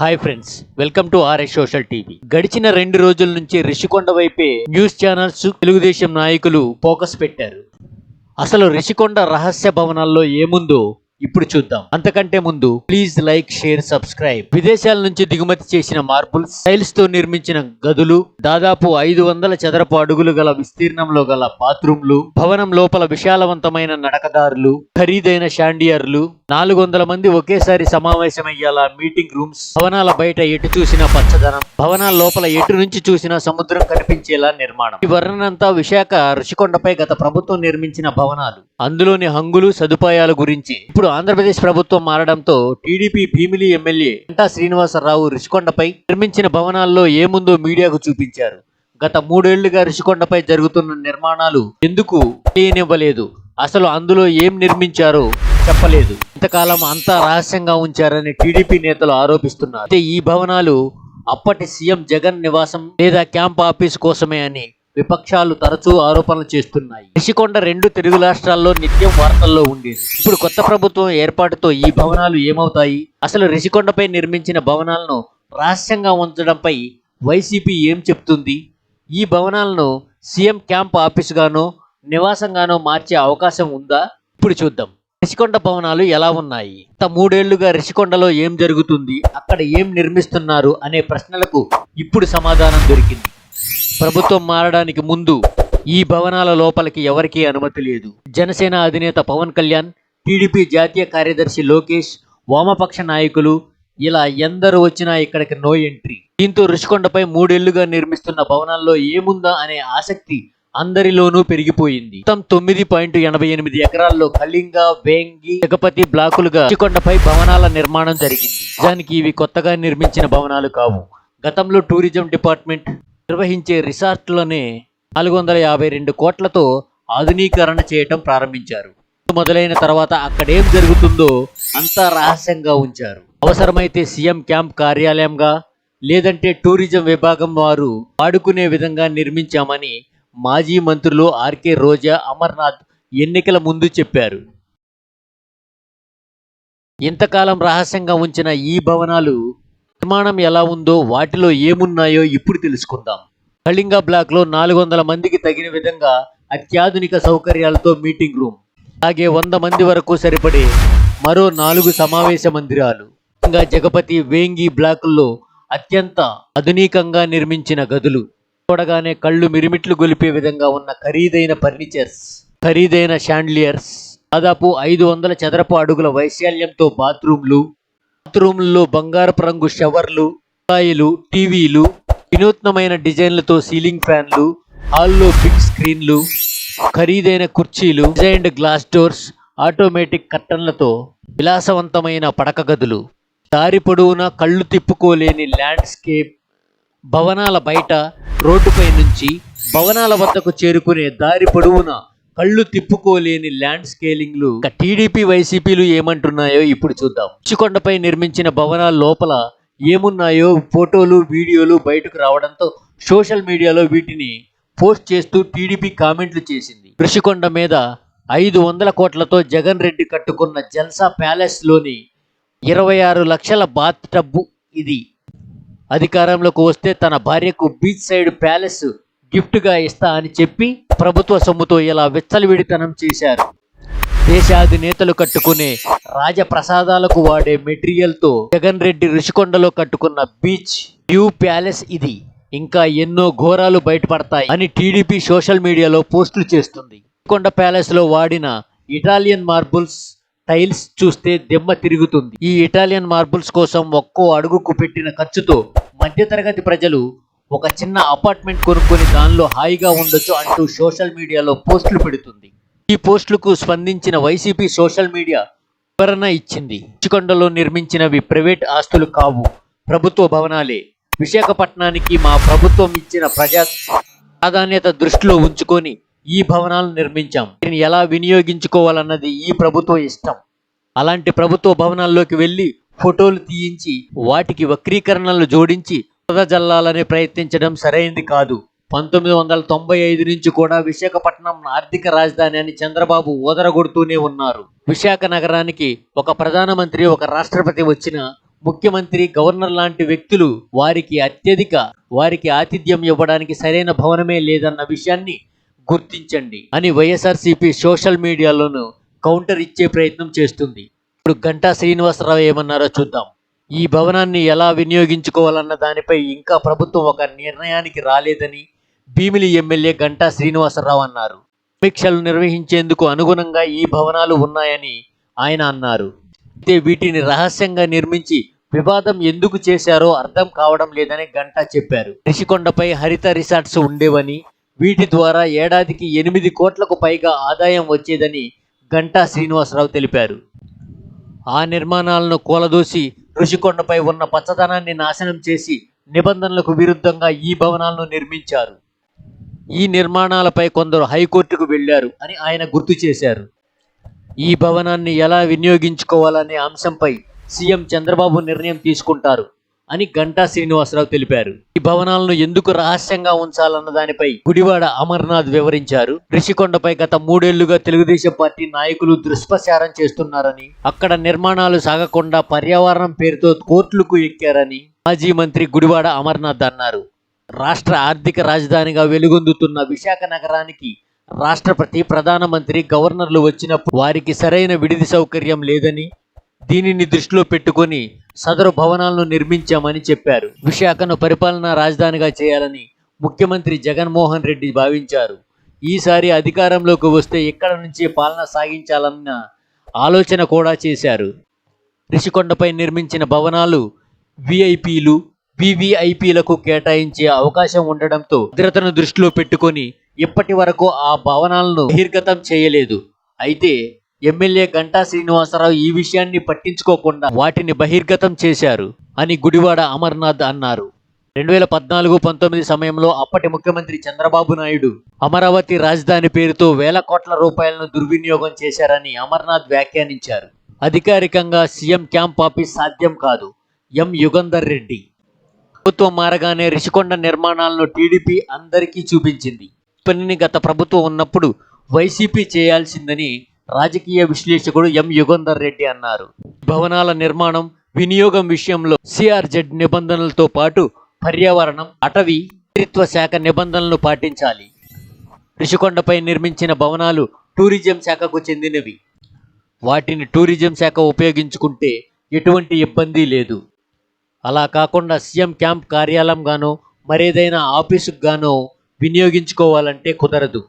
Hi friends welcome to RS social TV గడిచిన రెండు రోజుల నుంచి రిషికొండ వైపే న్యూస్ ఛానల్స్ తెలుగుదేశం నాయకులు ఫోకస్ పెట్టారు. అసలు రిషికొండ రహస్య భవనాల్లో ఏముందో ఇప్పుడు చూద్దాం. అంతకంటే ముందు ప్లీజ్ లైక్ షేర్ సబ్స్క్రైబ్ విదేశాల నుంచి దిగుమతి చేసిన మార్పులు స్టైల్స్తో నిర్మించిన గదులు దాదాపు ఐదు వందల చదరపు అడుగులు గల విస్తీర్ణంలో గల బాత్రూంలు భవనం లోపల విశాలవంతమైన నడకదారులు ఖరీదైన షాండియర్లు నాలుగు వందల మంది ఒకేసారి సమావేశమయ్యేలా మీటింగ్ రూమ్స్ భవనాల బయట ఎటు చూసినా పచ్చదనం భవనాల లోపల ఎటు నుంచి చూసినా సముద్రం కనిపించేలా నిర్మాణం. ఈ వర్ణనంతా విశాఖ ఋషికొండపై గత ప్రభుత్వం నిర్మించిన భవనాలు. అందులోని హంగులు సదుపాయాల గురించి ఇప్పుడు ఆంధ్రప్రదేశ్ ప్రభుత్వం మారడంతో టీడీపీ భీమిలి ఎమ్మెల్యే గంటా శ్రీనివాసరావు ఋషికొండపై నిర్మించిన భవనాల్లో ఏముందో మీడియాకు చూపించారు. గత మూడేళ్ళుగా ఋషికొండపై జరుగుతున్న నిర్మాణాలు ఎందుకు తెలియనివ్వలేదు? అసలు అందులో ఏం నిర్మించారో చెప్పలేదు. ఇంతకాలం అంతా రహస్యంగా ఉంచారని టీడీపీ నేతలు ఆరోపిస్తున్నారు. అయితే ఈ భవనాలు అప్పటి సీఎం జగన్ నివాసం లేదా క్యాంప్ ఆఫీస్ కోసమే అని విపక్షాలు తరచూ ఆరోపణలు చేస్తున్నాయి. రిషికొండ రెండు తెలుగు రాష్ట్రాల్లో నిత్యం వార్తల్లో ఉండేది. ఇప్పుడు కొత్త ప్రభుత్వం ఏర్పాటుతో ఈ భవనాలు ఏమవుతాయి? అసలు రిషికొండపై నిర్మించిన భవనాలను రహస్యంగా ఉంచడంపై వైసీపీ ఏం చెప్తుంది? ఈ భవనాలను సీఎం క్యాంప్ ఆఫీసుగానో నివాసంగానో మార్చే అవకాశం ఉందా? ఇప్పుడు చూద్దాం. రిషికొండ భవనాలు ఎలా ఉన్నాయి? గత మూడేళ్ళుగా రిషికొండలో ఏం జరుగుతుంది? అక్కడ ఏం నిర్మిస్తున్నారు? అనే ప్రశ్నలకు ఇప్పుడు సమాధానం దొరికింది. ప్రభుత్వం మారడానికి ముందు ఈ భవనాల లోపలికి ఎవరికీ అనుమతి లేదు. జనసేన అధినేత పవన్ కళ్యాణ్ టీడీపీ జాతీయ కార్యదర్శి లోకేష్ వామపక్ష నాయకులు ఇలా ఎందరు వచ్చినా ఇక్కడికి నో ఎంట్రీ. దీంతో రుషికొండపై మూడేళ్ళుగా నిర్మిస్తున్న భవనాల్లో ఏముందా అనే ఆసక్తి అందరిలోనూ పెరిగిపోయింది. మొత్తం తొమ్మిది పాయింట్ ఎనభై ఎనిమిది ఎకరాల్లో కళింగ వేంగి జగపతి బ్లాకులుగా కొండపై భవనాల నిర్మాణం జరిగింది. నిజానికి ఇవి కొత్తగా నిర్మించిన భవనాలు కావు. గతంలో టూరిజం డిపార్ట్మెంట్ నిర్వహించే రిసార్ట్లోనే నాలుగు వందల యాభై రెండు కోట్లతో ఆధునీకరణ చేయటం ప్రారంభించారు. మొదలైన తర్వాత అక్కడేం జరుగుతుందో అంతా రహస్యంగా ఉంచారు. అవసరమైతే సీఎం క్యాంప్ కార్యాలయంగా లేదంటే టూరిజం విభాగం వారు వాడుకునే విధంగా నిర్మించామని మాజీ మంత్రులు ఆర్కే రోజా అమర్నాథ్ ఎన్నికల ముందు చెప్పారు. ఇంతకాలం రహస్యంగా ఉంచిన ఈ భవనాలు నిర్మాణం ఎలా ఉందో వాటిలో ఏమున్నాయో ఇప్పుడు తెలుసుకుందాం. కళింగ బ్లాక్లో నాలుగు వందల మందికి తగిన విధంగా అత్యాధునిక సౌకర్యాలతో మీటింగ్ రూమ్. అలాగే వంద మంది వరకు సరిపడే మరో నాలుగు సమావేశ మందిరాలు. ఇంకా జగపతి వేంగి బ్లాకుల్లో అత్యంత ఆధునికంగా నిర్మించిన గదులు. చూడగానే కళ్ళు మిరిమిట్లు గొలిపే విధంగా ఉన్న ఖరీదైన ఫర్నిచర్స్ ఖరీదైన షాండ్లియర్స్ దాదాపు ఐదు వందల చదరపు అడుగుల వైశాల్యంతో బాత్రూమ్లు బాత్రూమ్లలో బంగారపు రంగు షవర్లు కాయలు టీవీలు వినూత్నమైన డిజైన్లతో సీలింగ్ ఫ్యాన్లు హాల్లో బిగ్ స్క్రీన్లు ఖరీదైన కుర్చీలు డిజైన్డ్ గ్లాస్ డోర్స్ ఆటోమేటిక్ కట్టన్లతో విలాసవంతమైన పడక గదులు. దారి పొడవునా కళ్ళు తిప్పుకోలేని ల్యాండ్స్కేప్ భవనాల బయట రోడ్డుపై నుంచి భవనాల వద్దకు చేరుకునే దారి పొడవునా కళ్ళు తిప్పుకోలేని ల్యాండ్ స్కేలింగ్లు టీడీపీ వైసీపీలు ఏమంటున్నాయో ఇప్పుడు చూద్దాం. చికొండపై నిర్మించిన భవనాల లోపల ఏమున్నాయో ఫోటోలు వీడియోలు బయటకు రావడంతో సోషల్ మీడియాలో వీటిని పోస్ట్ చేస్తూ టీడీపీ కామెంట్లు చేసింది. ఋషికొండ మీద ఐదు వందల కోట్లతో జగన్ రెడ్డి కట్టుకున్న జల్సా ప్యాలెస్లోని ఇరవై ఆరు లక్షల బాత్ టబ్బు ఇది. అధికారంలోకి వస్తే తన భార్యకు బీచ్ సైడ్ ప్యాలెస్ గిఫ్ట్గా ఇస్తా అని చెప్పి ప్రభుత్వ సొమ్ముతో ఇలా విచ్చలవిడితనం చేశారు. దేశాధినేతలు కట్టుకునే రాజప్రసాదాలకు వాడే మెటీరియల్తో జగన్ రెడ్డి రుషికొండలో కట్టుకున్న బీచ్ వ్యూ ప్యాలెస్ ఇది. ఇంకా ఎన్నో ఘోరాలు బయటపడతాయి అని టీడీపీ సోషల్ మీడియాలో పోస్టులు చేస్తుంది. కొండ ప్యాలెస్లో వాడిన ఇటాలియన్ మార్బుల్స్ టైల్స్ చూస్తే దెమ్మ తిరుగుతుంది. ఈ ఇటాలియన్ మార్బుల్స్ కోసం ఒక్కో అడుగుకు పెట్టిన ఖర్చుతో మధ్యతరగతి ప్రజలు ఒక చిన్న అపార్ట్మెంట్ కొనుక్కొని దానిలో హాయిగా ఉండొచ్చు అంటూ సోషల్ మీడియాలో పోస్టులు పెడుతుంది. ఈ పోస్టులకు స్పందించిన వైసీపీ సోషల్ మీడియా వివరణ ఇచ్చింది. రుచికొండలో నిర్మించినవి ప్రైవేట్ ఆస్తులు కావు. ప్రభుత్వ భవనాలే. విశాఖపట్నానికి మా ప్రభుత్వం ఇచ్చిన ప్రజా ప్రాధాన్యత దృష్టిలో ఉంచుకొని ఈ భవనాలను నిర్మించాం. దీన్ని ఎలా వినియోగించుకోవాలన్నది ఈ ప్రభుత్వ ఇష్టం. అలాంటి ప్రభుత్వ భవనాల్లోకి వెళ్ళి ఫోటోలు తీయించి వాటికి వక్రీకరణలు జోడించి జల్లాలని ప్రయత్నించడం సరైంది కాదు. పంతొమ్మిది వందల తొంభై ఐదు నుంచి కూడా విశాఖపట్నం ఆర్థిక రాజధాని అని చంద్రబాబు ఓదరగొడుతూనే ఉన్నారు. విశాఖ నగరానికి ఒక ప్రధానమంత్రి ఒక రాష్ట్రపతి వచ్చిన ముఖ్యమంత్రి గవర్నర్ లాంటి వ్యక్తులు వారికి అత్యధిక వారికి ఆతిథ్యం ఇవ్వడానికి సరైన భవనమే లేదన్న విషయాన్ని గుర్తించండి. అని వైఎస్ఆర్సీపీ సోషల్ మీడియాలోనూ కౌంటర్ ఇచ్చే ప్రయత్నం చేస్తుంది. ఇప్పుడు గంటా శ్రీనివాసరావు ఏమన్నారో చూద్దాం. ఈ భవనాన్ని ఎలా వినియోగించుకోవాలన్న దానిపై ఇంకా ప్రభుత్వం ఒక నిర్ణయానికి రాలేదని భీమిలి ఎమ్మెల్యే గంటా శ్రీనివాసరావు అన్నారు. సమీక్షలు నిర్వహించేందుకు అనుగుణంగా ఈ భవనాలు ఉన్నాయని ఆయన అన్నారు. అయితే వీటిని రహస్యంగా నిర్మించి వివాదం ఎందుకు చేశారో అర్థం కావడం లేదని గంటా చెప్పారు. రిషికొండపై హరిత రిసార్ట్స్ ఉండేవని వీటి ద్వారా ఏడాదికి ఎనిమిది కోట్లకు పైగా ఆదాయం వచ్చేదని గంటా శ్రీనివాసరావు తెలిపారు. ఆ నిర్మాణాలను కూలదోసి ఋషికొండపై ఉన్న పచ్చదనాన్ని నాశనం చేసి నిబంధనలకు విరుద్ధంగా ఈ భవనాలను నిర్మించారు. ఈ నిర్మాణాలపై కొందరు హైకోర్టుకు వెళ్ళారు అని ఆయన గుర్తు చేశారు. ఈ భవనాన్ని ఎలా వినియోగించుకోవాలనే అంశంపై సీఎం చంద్రబాబు నిర్ణయం తీసుకుంటారు. అని గంటా శ్రీనివాసరావు తెలిపారు. ఈ భవనాలను ఎందుకు రహస్యంగా ఉంచాలన్న దానిపై గుడివాడ అమర్నాథ్ వివరించారు. రిషికొండపై గత మూడేళ్ళుగా తెలుగుదేశం పార్టీ నాయకులు దుష్ప్రచారం చేస్తున్నారని అక్కడ నిర్మాణాలు సాగకుండా పర్యావరణం పేరుతో కోర్టులకు ఎక్కారని మాజీ మంత్రి గుడివాడ అమర్నాథ్ అన్నారు. రాష్ట్ర ఆర్థిక రాజధానిగా వెలుగొందుతున్న విశాఖ నగరానికి రాష్ట్రపతి ప్రధానమంత్రి గవర్నర్లు వచ్చినప్పుడు వారికి సరైన విడిది సౌకర్యం లేదని దీనిని దృష్టిలో పెట్టుకొని సదరు భవనాలను నిర్మించామని చెప్పారు. విశాఖను పరిపాలనా రాజధానిగా చేయాలని ముఖ్యమంత్రి జగన్మోహన్ రెడ్డి భావించారు. ఈసారి అధికారంలోకి వస్తే ఇక్కడ నుంచి పాలన సాగించాలన్న ఆలోచన కూడా చేశారు. రిషికొండపై నిర్మించిన భవనాలు విఐపీలు వివిఐపీలకు కేటాయించే అవకాశం ఉండడంతో భద్రతను దృష్టిలో పెట్టుకొని ఇప్పటి వరకు ఆ భవనాలను బహిర్గతం చేయలేదు. అయితే ఎమ్మెల్యే గంటా శ్రీనివాసరావు ఈ విషయాన్ని పట్టించుకోకుండా వాటిని బహిర్గతం చేశారు అని గుడివాడ అమర్నాథ్ అన్నారు. రెండు వేల పద్నాలుగు పంతొమ్మిది సమయంలో అప్పటి ముఖ్యమంత్రి చంద్రబాబు నాయుడు అమరావతి రాజధాని పేరుతో వేల కోట్ల రూపాయలను దుర్వినియోగం చేశారని అమర్నాథ్ వ్యాఖ్యానించారు. అధికారికంగా సీఎం క్యాంప్ ఆఫీస్ సాధ్యం కాదు. ఎం. యుగంధర్ రెడ్డి. ప్రభుత్వం మారగానే రిషికొండ నిర్మాణాలను టీడీపీ అందరికీ చూపించింది. పనిని గత ప్రభుత్వం ఉన్నప్పుడు వైసీపీ చేయాల్సిందని రాజకీయ విశ్లేషకుడు ఎం. యుగంధర్ రెడ్డి అన్నారు. భవనాల నిర్మాణం వినియోగం విషయంలో సిఆర్జెడ్ నిబంధనలతో పాటు పర్యావరణం అటవీ మంత్రిత్వ శాఖ నిబంధనలను పాటించాలి. రిషికొండపై నిర్మించిన భవనాలు టూరిజం శాఖకు చెందినవి. వాటిని టూరిజం శాఖ ఉపయోగించుకుంటే ఎటువంటి ఇబ్బంది లేదు. అలా కాకుండా సీఎం క్యాంప్ కార్యాలయంగానో మరేదైనా ఆఫీసుకు గానో వినియోగించుకోవాలంటే కుదరదు.